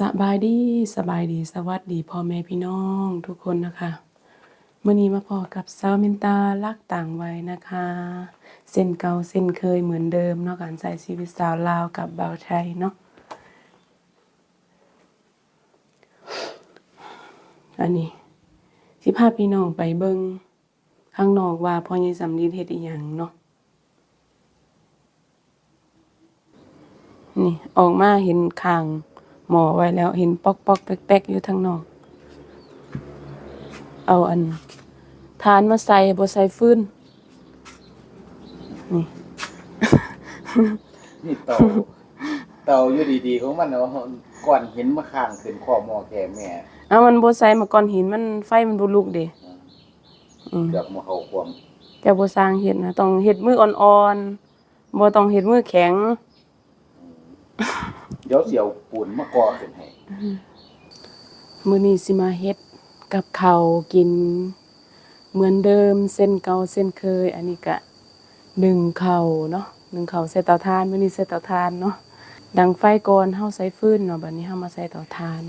สบายดีสบายดีสวัสดีพ่อแม่พี่น้องทุกคนนะคะเมื่อนี้มาพอกับสาวมินตาลักต่างไวัยนะคะ เส้นเก่าเส้นเคยเหมือนเดิมเนาะการใช้ชีวิตสาวลาวกับบ่าวไทยเนาะอันนี้สิพาพี่น้องไปเบิ้งข้างนอกว่าพ่อใหญ่สำลีเฮ็ดอีหยังเนาะนี่ออกมาเห็นคาง หมอไว้แล้วเห็นปอกปอกๆแป๊กๆอยู่ทางนอก เอาอันทานมาใส่บ่ใส่ฟืนนี่ นี่เต่าเต่าอยู่ดีๆของมันเนาะก่อนเห็นมาข้างขึ้นข้อหมอแก่แม่เอามันบ่ใส่มาก่อนหินมันไฟมันบ่ลุกเด้อืมเกือบมาเข้าความแต่บ่สร้างเฮ็ดนะต้องเฮ็ดมืออ่อนๆบ่ต้องเฮ็ดมือแข็ง เดี๋ยวเสียวปูนมาก่อขึ้นให้มื้อนี้สิมาเฮ็ดกับเขาวกิน เหมือนเดิมเส้นเก่าเส้นเคย อันนี้ก็นึ่งเข้าวเนาะหนึ่งเข้าวใส่เตาถ่านมื้อนี้ใส่เตาถ่านเนาะดังไฟก่อนเฮาใส่ฟืนเนาะบัดนี้เฮามาใส่เตาถ่าน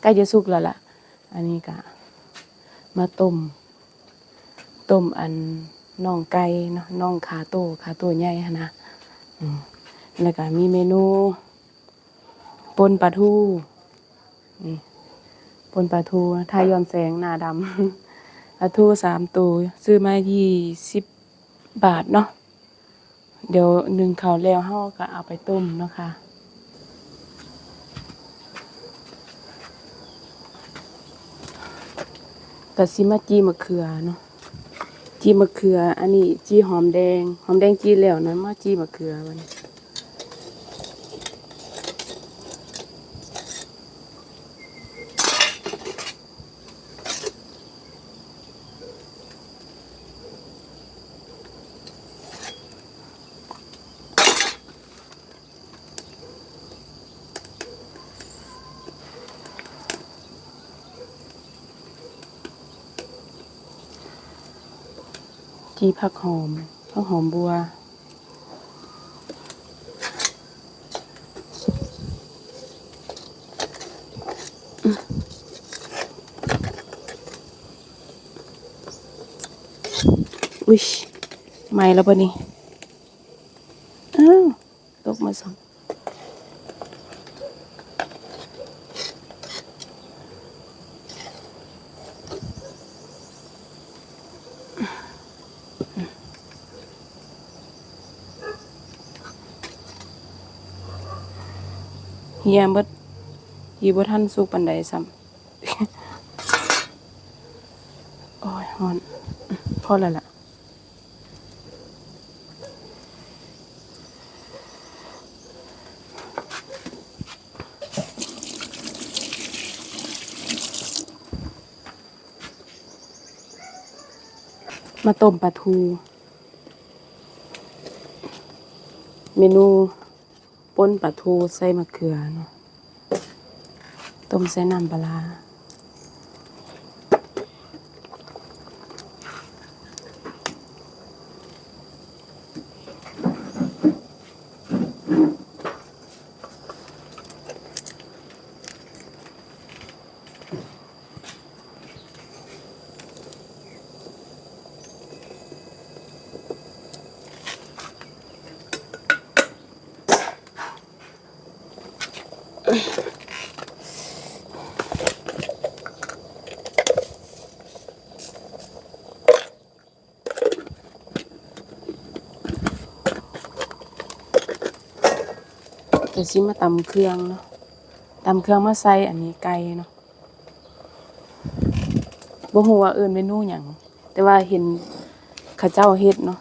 ใกล้จะสุกแล้วล่ะ อันนี้ก็มาต้มต้มอันน่องไก่เนาะน่องขาโตขาโตใหญ่หันนะอืมแล้วก็มีเมนู ปนปลาทูนี่ปนปลาทูทายอนแสงหน้าดำปลาทูสามตัวซื้อมายี่สิบบาทเนาะเดี๋ยวหนึ่งเขาแล้วเฮาก็เอาไปต้มเนาะค่ะก็สิมาจีมะเขือเนาะจีมะเขือ อันนี้จีหอมแดง หอมแดงจีแล้วนะมาจีมะเขือมัน จีผักหอมผักหอมบัว อุ๊ยไม่แล้วปะนี่ อ้าวตกมาสอง เฮียบดยีบดท่านสุกปันใดซ้ำ โอ้ยฮอน พอแล้วล่ะ มาต้มปลาทู เมนูป้นปลาทูใส่มะเขือเนาะต้มใส่น้ำปลา ดี๋ยวซิมาตำเครื่องเนาะตำเครื่องมาใส่อันนี้ไก่เนาะบ่ฮู้ว่าเอิ้นเมนูหยังแต่ว่าเห็นข้าเจ้าเฮ็ดเนาะ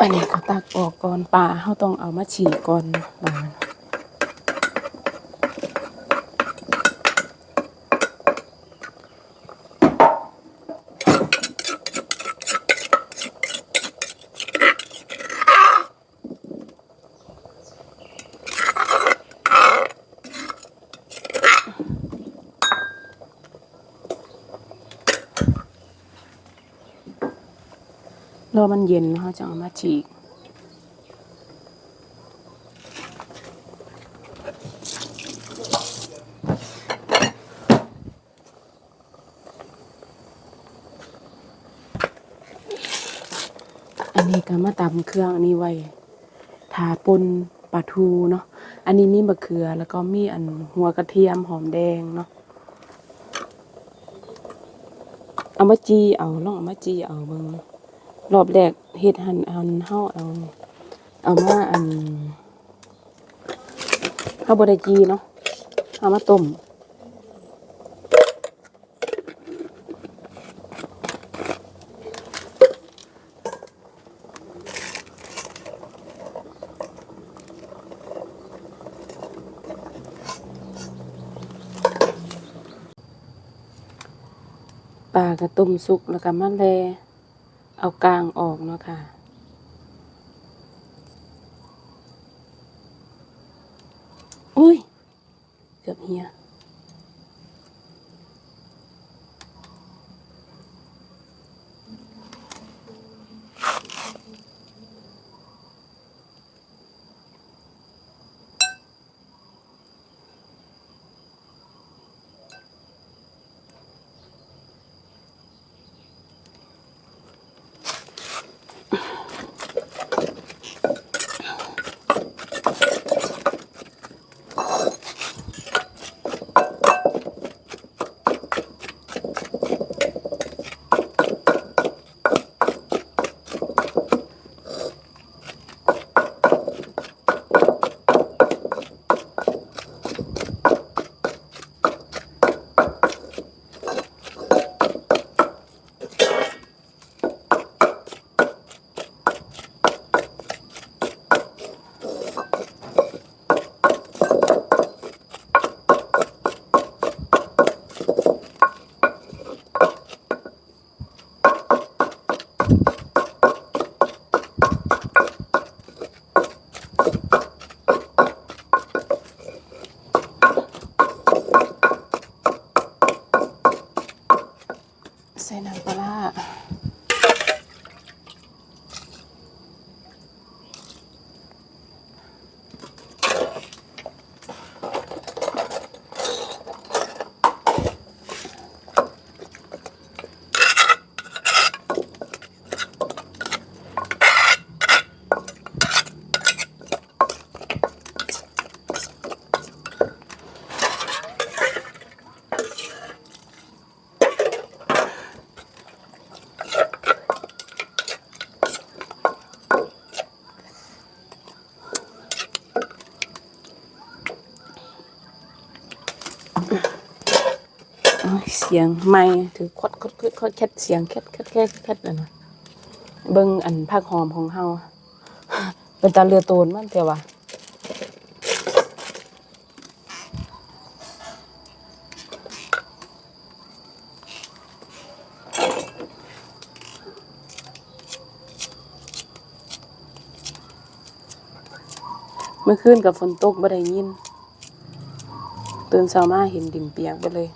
อันนี้ก็ตักออกก่อนปลาเขาต้องเอามาฉีกก่อนปลา รอมันเย็นเขาจะเอามาฉีกอันนี้ก็มาตำเครื่องอันนี้ไว้ทาปนปลาทูเนาะ อันนี้มีมะเขือแล้วก็มีอันหัวกระเทียมหอมแดงเนาะ เอามาจีเอาลองเอามาจีเอาเบิ่ง รอบแรกเฮ็ดหันอันเฮาเอา เอามาอันเฮาบ่ได้จีเนาะเอามาต้มปลากระต้มสุกแล้วก็มาแล เอากลางออกเนาะค่ะอุ้ย เกือบเฮีย สียงไม่ถือคดคดคดคดแคดเสียงแคดแคดแคดแคดเลยนะเบิ่งอันผักหอมของเฮาเป็นตาเรือโตนมันแต่ว่าเมื่อคืนกับฝนตกบ่ได้ยิน ตื่นเช้ามาเห็นดินเปียกไปเลย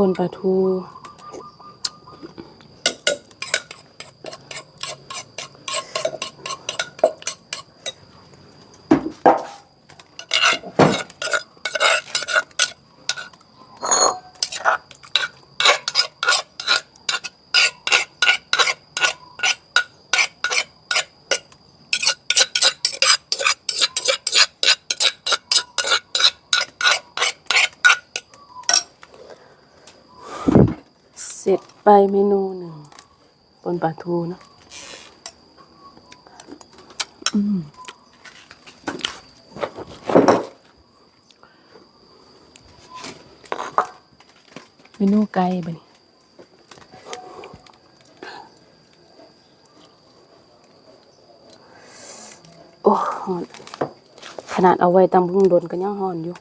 ป่นปลาทู เสร็จ ไปเมนูหนึ่งปนปลาทูเนะเมนูไก่บะนี่โอ้ขนาดเอาไว้ตำบุงโดนก็ยังหอนอยู่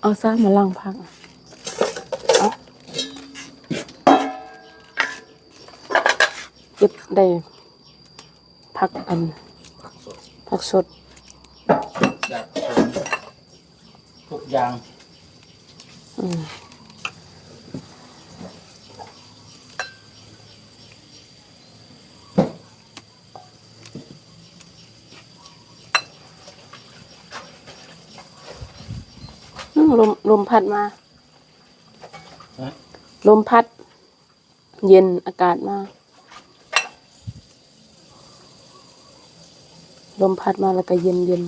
เอาซ่ามาล่างพักอะเอาเก็บได้พักอันผักสดผักสดจากทุกอย่าง อืม ลมลมพัดมาฮะลมพัด เย็นอากาศมา ลมพัดมาแล้วก็เย็นเย็น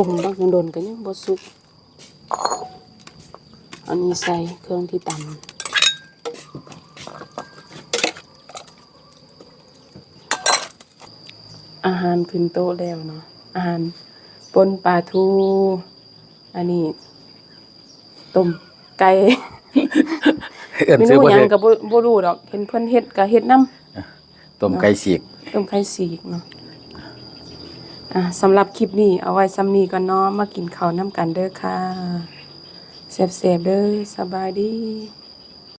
ตุ่มบางโดนก็ยังบ่สุก อันนี้ใส่เครื่องที่ตำอาหารขึ้นโต๊ะแล้วเนาะ อาหารปนปลาทู อันนี้ต้มไก่เอิ้นเมซื้อนูบ่หยังได้ก็บ่บ่รู้ดอก เห็นเพิ่นเฮ็ดก็เฮ็ดนํต้มไก่ฉีกต้มไข่สีกเนาะ อะสำหรับคลิปนี้เอาไว้ซ้ำนี้ก่อนเนาะมากินข้าวน้ำกันเด้อค่ะเซ่บๆเด้อสบายดี